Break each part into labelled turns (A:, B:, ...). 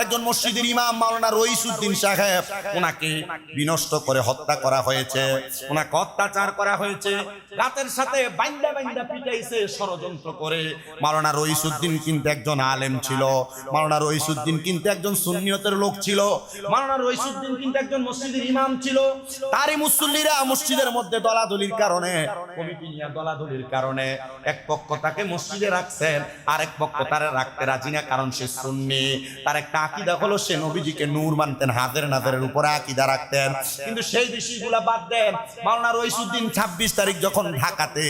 A: একজন মসজিদের ইমাম মাওলানা রইসুদ্দিন সাহেব, ওনাকে বিনষ্ট করে হত্যা করা হয়েছে, ওনাকে অত্যাচার করা হয়েছে। রাতের সাথে বাইন্দা বাইন্দা পিটাইছে ষড়যন্ত্র করে। মাওলানা রইসুদ্দিন কিন্তু একজন আলেম ছিল। মাওলানা রইসুদ্দিন কিন্তু একজন সুন্নিয়তের লোক ছিল। মাওলানা রইসুদ্দিন কিন্তু একজন মসজিদের ইমাম ছিল। তারই মুসল্লিরা মসজিদের মধ্যে দলাদলির কারণে, কমিটি নিয়ে দলাদলির কারণে এক পক্ষ তাকে মসজিদে রাখছেন আর এক পক্ষ তারা রাখতে রাজি না, কারণ সে সুন্নি। তার একটা আকিদা হলো, সে নবীজিকে নূর মানতেন হাতের নাদের উপরে আকিদা রাখতেন। কিন্তু সেই বিষয়গুলা বাদ দেন। মাওলানা রইসুদ্দিন ছাব্বিশ তারিখ যখন ঢাকাতে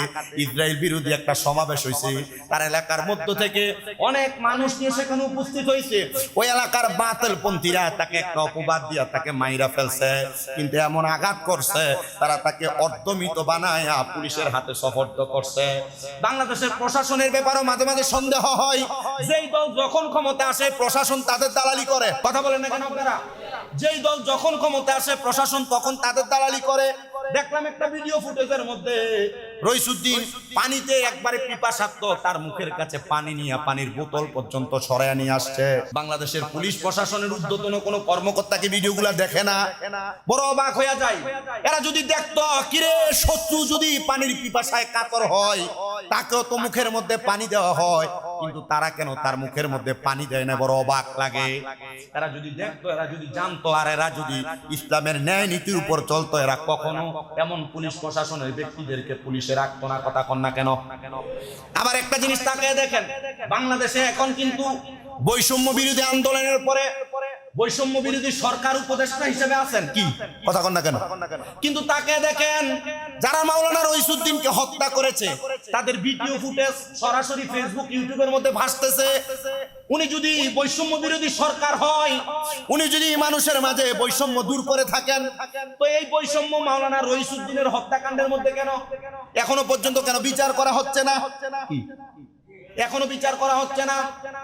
A: ইসরায়েল বিরোধী একটা সমাবেশ হয়েছে, তার এলাকার মধ্য থেকে অনেক মানুষ নিয়ে সেখানে উপস্থিত হয়েছে। ওই এলাকার বাতিল পন্থীরা তাকে একটা অপবাদ দিয়া তাকে মাইরা ফেলছে, কিন্তু এমন আঘাত করছে, তারা তাকে অর্ধমিত বানায় পুলিশের হাতে সফর্দ করছে। বাংলাদেশের প্রশাসনের ব্যাপারেও মাঝে মাঝে সন্দেহ হয়। যেই দল যখন ক্ষমতা আসে, প্রশাসন তাদের দালালি করে। কথা বলেন না আপনারা? যেই দল যখন ক্ষমতা আসে, প্রশাসন তখন তাদের দালালি করে। দেখলাম একটা ভিডিও ফুটেজের মধ্যে রইসুদ্দিন পানিতে একবারে পিপাসাক্ত, তার মুখের কাছে পানি নিয়ে পানির বোতল পর্যন্ত সরাইয়া নিয়ে আসছে। বাংলাদেশের পুলিশ প্রশাসনের উদ্যতন কোনো কর্মকর্তাকে ভিডিওগুলা দেখে না? বড় অবাক হয়ে যায়। এরা যদি দেখতো, কিরে শত্রু যদি পানির পিপাসায় কাতর হয়, তাকেও তো মুখের মধ্যে পানি দেওয়া হয়। কিন্তু তারা কেন তার মুখের মধ্যে পানি দেয় না? বড় অবাক লাগে। এরা যদি দেখতো, এরা যদি জানতো, আর এরা যদি ইসলামের ন্যায় নীতির উপর চলতো, এরা কখনো এমন পুলিশ প্রশাসনের ব্যক্তিদেরকে পুলিশে রাখতো না, কথা কন না কেন? আবার একটা জিনিস তাকে দেখেন, বাংলাদেশে এখন কিন্তু বৈষম্য বিরোধী আন্দোলনের পরে বৈষম্য বিরোধী সরকার উপদেষ্টা হিসেবে আছেন কি? কথা কন না কেন? কিন্তু তাকে দেখেন যারা মাওলানা রইসুদ্দিনকে হত্যা করেছে তাদের ভিডিও ফুটেজ সরাসরি ফেসবুক ইউটিউবের মধ্যে ভাসতেছে। উনি যদি বৈষম্য বিরোধী সরকার হয় উনি যদি মানুষের মাঝে বৈষম্য দূর করে থাকেন তো এই বৈষম্য মাওলানা রইসুদ্দিনের হত্যাকাণ্ডের মধ্যে কেন? এখনও পর্যন্ত কেন বিচার করা হচ্ছে না? এখনও বিচার করা হচ্ছে না?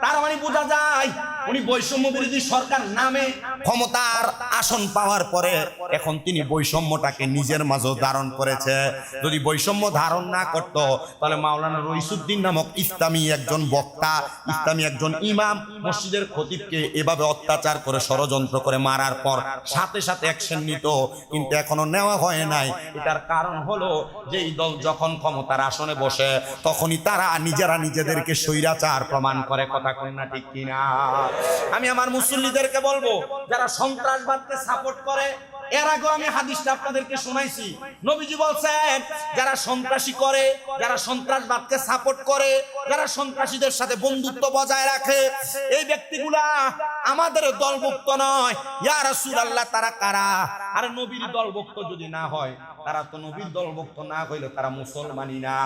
A: তার মানে বোঝা যায়, উনি বৈষম্য বিরোধী সরকার নামে ক্ষমতার আসন পাওয়ার পরে এখন তিনি বৈষম্যটাকে নিজের মাঝে ধারণ করেছে। যদি বৈষম্য ধারণ না করত, তাহলে মাওলানা রইসুদ্দিন নামক ইসলামী একজন বক্তা, ইসলামী একজন ইমাম মসজিদের খতিবকে এভাবে অত্যাচার করে, ষড়যন্ত্র করে মারার পর সাথে সাথে অ্যাকশন নিত, কিন্তু এখনও নেওয়া হয় নাই। এটার কারণ হলো যে এই দল যখন ক্ষমতার আসনে বসে, তখনই তারা নিজেরা নিজেদেরকে স্বৈরাচার প্রমাণ করে, কথা কই না ঠিক কিনা? আমি আমার মুসল্লিদেরকে বলব, যারা সন্ত্রাসবাদকে সাপোর্ট করে, এর আগেও আমি হাদিসটা আপনাদেরকে শোনাইছি। নবীজি বলছেন, যারা সন্ত্রাসী করে, যারা সন্ত্রাসবাদকে সাপোর্ট করে, যারা সন্ত্রাসীদের সাথে বন্ধুত্ব বজায় রাখে, এই ব্যক্তিগুলা আমাদের দলভুক্ত নয়। ইয়া রাসূলুল্লাহ, তারা কারা? আর নবীর দলভুক্ত যদি না হয় তারা তো নবীর দলভুক্ত না হইলে তারা মুসলমানই না।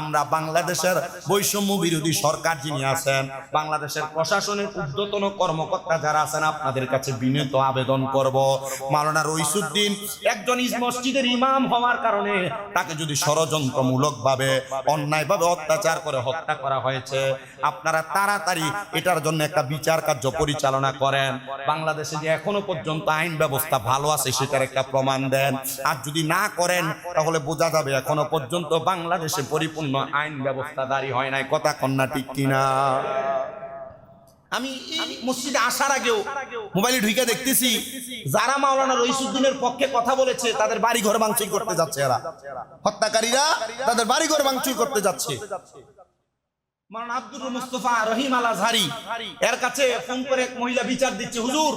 A: আমরা বাংলাদেশের বৈষম্য বিরোধী সরকার যিনি আছেন, বাংলাদেশের প্রশাসনের ঊর্ধ্বতন কর্মকর্তা যারা আছেন, আপনাদের কাছে বিনীত আবেদন করব। মাওলানা রইসুদ্দিন একজন মসজিদের ইমাম হওয়ার কারণে তাকে যদি ষড়যন্ত্রমূলক ভাবে অন্যায়ভাবে অত্যাচার করে হত্যা করা হয়েছে, আপনারা তাড়াতাড়ি এটার জন্য একটা বিচার কার্য পরিচালনা করেন। বাংলাদেশে যে এখনও পর্যন্ত আইন ব্যবস্থা ভালো আছে, সেটার একটা প্রমাণ দেন। আর যদি না করেন, তাহলে বোঝা যাবে এখনও পর্যন্ত বাংলাদেশে পরিপূর্ণ আইন ব্যবস্থা দাঁড়ি হয় নাই। কথা কন্যা ঠিক কিনা? আমি মসজিদে আসার আগেও মোবাইলে ঢুকে দেখতেছি, যারা মাওলানা রইসুদ্দিনের পক্ষে কথা বলেছে, তাদের বাড়ি ঘর ভাঙচুর করতে যাচ্ছে এরা। হত্যাকারীরা তাদের বাড়ি ঘর ভাঙচুর করতে যাচ্ছে। মাওলানা আব্দুর মুস্তফা রহিম আল আজহারি এর কাছে ফোন করে এক মহিলা বিচার দিচ্ছে, হুজুর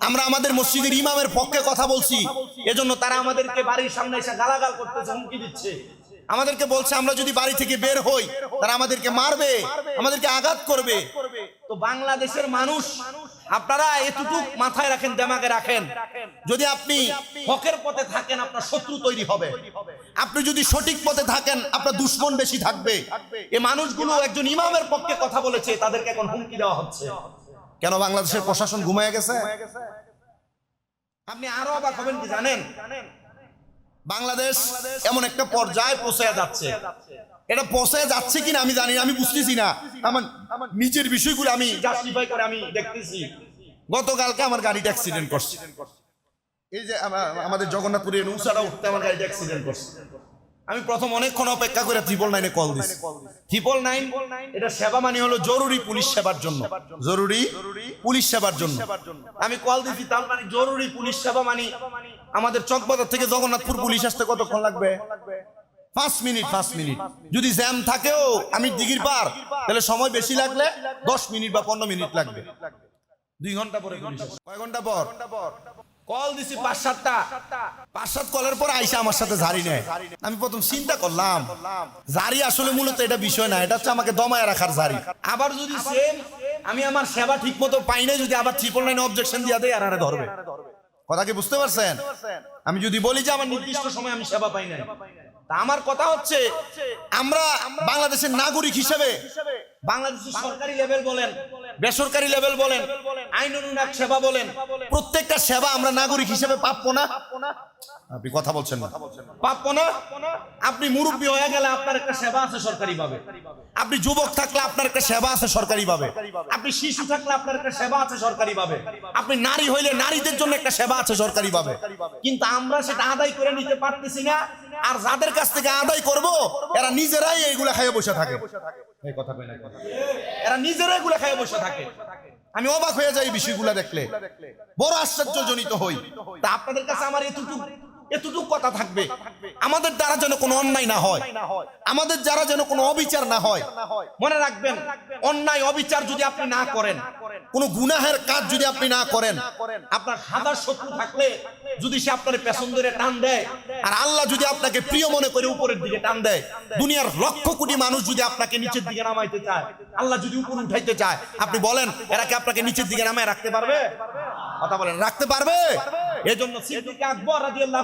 A: আমরা আমাদের মসজিদের ইমামের পক্ষে কথা বলছি। এজন্য তারা আমাদেরকে বাড়ির সামনে এসে গালাগাল করতেছে, হুমকি দিচ্ছে। আমাদেরকে বলছে, আমরা যদি বাড়ি থেকে বের হই, তারা আমাদেরকে মারবে, আমাদেরকে আঘাত করবে। তো বাংলাদেশের মানুষ, আপনারা এতটুকু মাথায় রাখেন, দেমাগে রাখেন। যদি আপনি হকের পথে থাকেন, আপনার শত্রু তৈরি হবে। আপনি যদি সঠিক পথে থাকেন, আপনার দুশ্মন বেশি থাকবে। এই মানুষগুলো একজন ইমামের পক্ষে কথা বলেছে, তাদেরকে এখন হুমকি দেওয়া হচ্ছে। কেন বাংলাদেশের প্রশাসন ঘুমায় গেছে? আপনি আরও অবাক হবেন কি জানেন? বাংলাদেশ এমন একটা পর্যায়ে পৌঁছে যাচ্ছে। এটা পৌঁছে যাচ্ছে কিনা আমি জানি আমি বুঝতেছি না। আমার নিজের বিষয়গুলো আমি জাস্টিফাই করে আমি দেখতেছি। গতকালকে আমার গাড়িটা অ্যাক্সিডেন্ট করছে। এই যে আমাদের জগন্নাথপুরে নৌসাটা উঠতে আমার গাড়িটা অ্যাক্সিডেন্ট করছে। আমি প্রথম অনেকক্ষণ অপেক্ষা করে ট্রিপল নাইনে কল দিছি। ট্রিপল নাইন এটা সেবা মানে হলো জরুরি পুলিশ সেবার জন্য। জরুরি পুলিশ সেবার জন্য। আমি কল দিছি, তার মানে জরুরি পুলিশ সেবা মানে আমাদের চকবাজার থেকে জগন্নাথপুর পুলিশ আসতে কতক্ষণ লাগবে? পাঁচ মিনিট পাঁচ মিনিট। যদি জ্যাম থাকেও, আমি দিঘির পার, তাহলে সময় বেশি লাগলে দশ মিনিট বা পনেরো মিনিট লাগবে। দুই ঘণ্টা পরে কয় ঘণ্টা পর? কল দিছি পাঁচ সাতটা। পাঁচ সাত কলের পর আইসা আমার সাথে ঝাড়ি নেয়। আমি প্রথম চিন্তা করলাম, ঝাড়ি আসলে মূলত এটা বিষয় না, এটা হচ্ছে আমাকে দমায় রাখার ঝাড়ি। আবার যদি সেম আমি আমার সেবা ঠিক মতো পাই না যদি আবার ট্রিপল লাইন অবজেকশন দিয়ে দেয়, আর ধরবে। কথা কি বুঝতে পারছেন? আমি যদি বলি যে আমার নির্দিষ্ট সময় আমি সেবা পাই না তা আমার কথা হচ্ছে, আমরা বাংলাদেশের নাগরিক হিসেবে, বাংলাদেশের সরকারি লেভেল বলেন বেসরকারি লেভেল বলেন আইন অনুরাগ সেবা বলেন, প্রত্যেকটা সেবা আমরা নাগরিক হিসেবে প্রাপ্য না? আপনি কথা বলছেন না। প্রাপ্য না? আপনি মুরব্বী হয়ে গেলে আপনার একটা সেবা আছে সরকারি ভাবে আপনি যুবক থাকলে আপনার একটা সেবা আছে সরকারি ভাবে আপনি শিশু থাকলে আপনার একটা সেবা আছে সরকারি ভাবে আপনি নারী হইলে নারীদের জন্য একটা সেবা আছে সরকারি ভাবে কিন্তু আমরা সেটা আদায় করে নিতে পারতেছি না। আর যাদের কাছ থেকে আদায় করব, এরা নিজেরাই এইগুলা খাইয়ে বসে থাকে। এই কথা কই না। এরা নিজেরাই গুলা খাইয়ে বসে থাকে। আমি অবাক হয়ে যাই বিষয়গুলা দেখলে। বড় আশ্চর্যজনিত হই। তা আপনাদের কাছে আমার এতটুকু এতটুকু কথা থাকবে। আমাদের দ্বারা যেন কোনো অন্যায় না হয়। আমাদের দ্বারা যেন কোনো অবিচার না হয়। মনে রাখবেন অন্যায় অবিচার যদি আপনি না করেন কোনো গুনাহের কাজ যদি আপনি না করেন আপনার হাজার শত্রু থাকলে যদি সে আপনার পেছন ধরে টান দেয় আর আল্লাহ যদি আপনাকে প্রিয় মনে করে উপরের দিকে টান দেয় দুনিয়ার লক্ষ কোটি মানুষ যদি আপনাকে নিচের দিকে নামাইতে চায় আল্লাহ যদি উপর উঠাইতে চায় আপনি বলেন এরা কি আপনাকে নিচের দিকে নামায় রাখতে পারবে? কথা বলেন রাখতে পারবে। এজন্য সিদ্দিক আকবর রাদিয়াল্লাহু